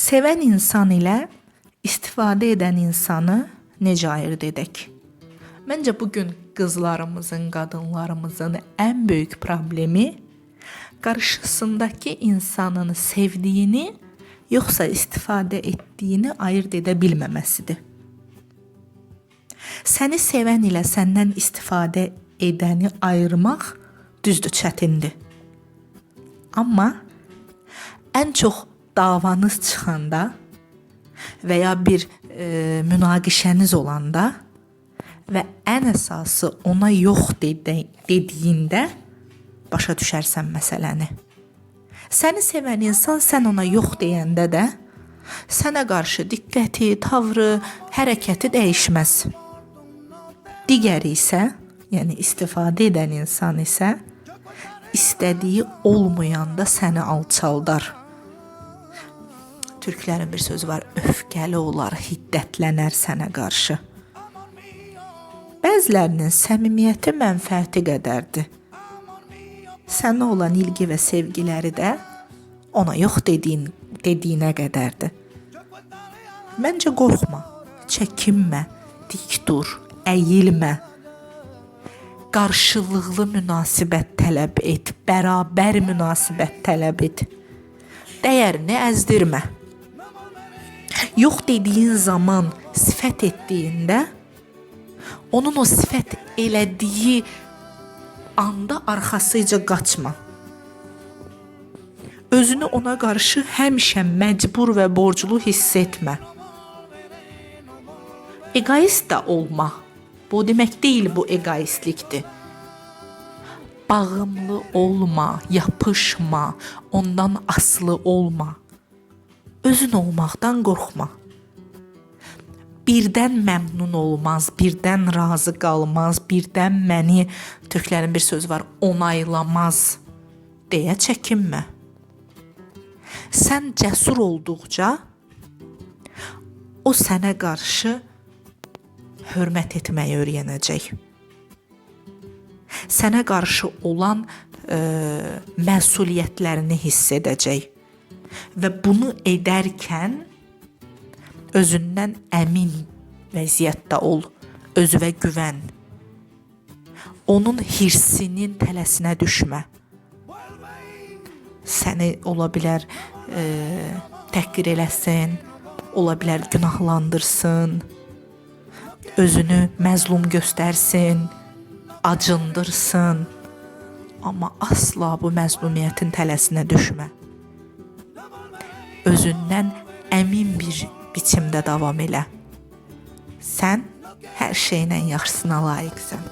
Sevən insan ilə istifadə edən insanı necə ayırd edək? Məncə bu gün qızlarımızın, qadınlarımızın ən böyük problemi qarşısındakı insanın sevdiyini yoxsa istifadə etdiyini ayırd edə bilməməsidir. Səni sevən ilə səndən istifadə edəni ayırmaq düzdür, çətindir. Amma ən çox davanız çıxanda və ya bir e, münaqişəniz olanda və ən əsası ona yox dedi, dediyində başa düşərsən məsələni. Səni sevən insan sən ona yox deyəndə də sənə qarşı diqqəti, tavrı, hərəkəti dəyişməz. Digəri isə, yəni istifadə edən insan isə istədiyi olmayanda səni alçaldar. Türklərin bir sözü var, öfkəli olar, hiddətlənər sənə qarşı. Bəzilərinin səmimiyyəti mənfəəti qədərdir. Sənə olan ilgi və sevgiləri də ona yox dediyin dediyinə qədərdir. Məncə qorxma, çəkinmə, dik dur, əyilmə. Qarşılıqlı münasibət tələb et, bərabər münasibət tələb et. Dəyərini əzdirmə. Yox dediyin zaman sifət etdiyində onun o sifət elədiyi anda arxasıca qaçma. Özünü ona qarşı həmişə məcbur və borclu hiss etmə. Egoist də olma. Bu demək deyil bu egoistlikdir. Bağımlı olma, yapışma, ondan asılı olma. Özün olmaqdan qorxma. Birdən məmnun olmaz, birdən razı qalmaz, birdən məni türklərin bir sözü var, onaylamaz deyə çəkinmə. Sən cəsur olduqca o sənə qarşı hörmət etməyi öyrənəcək. Sənə qarşı olan e, məsuliyyətlərini hiss edəcək. Və bunu edərkən özündən əmin vəziyyətdə ol, özünə güvən. Onun hirsinin tələsinə düşmə. Səni ola bilər e, təhqir eləsin, ola bilər günahlandırsın, özünü məzlum göstərsin, acındırsın. Amma asla bu məzlumiyyətin tələsinə düşmə özündən əmin bir biçimdə davam elə. Sən hər şeylə yaxşısına layiqsən.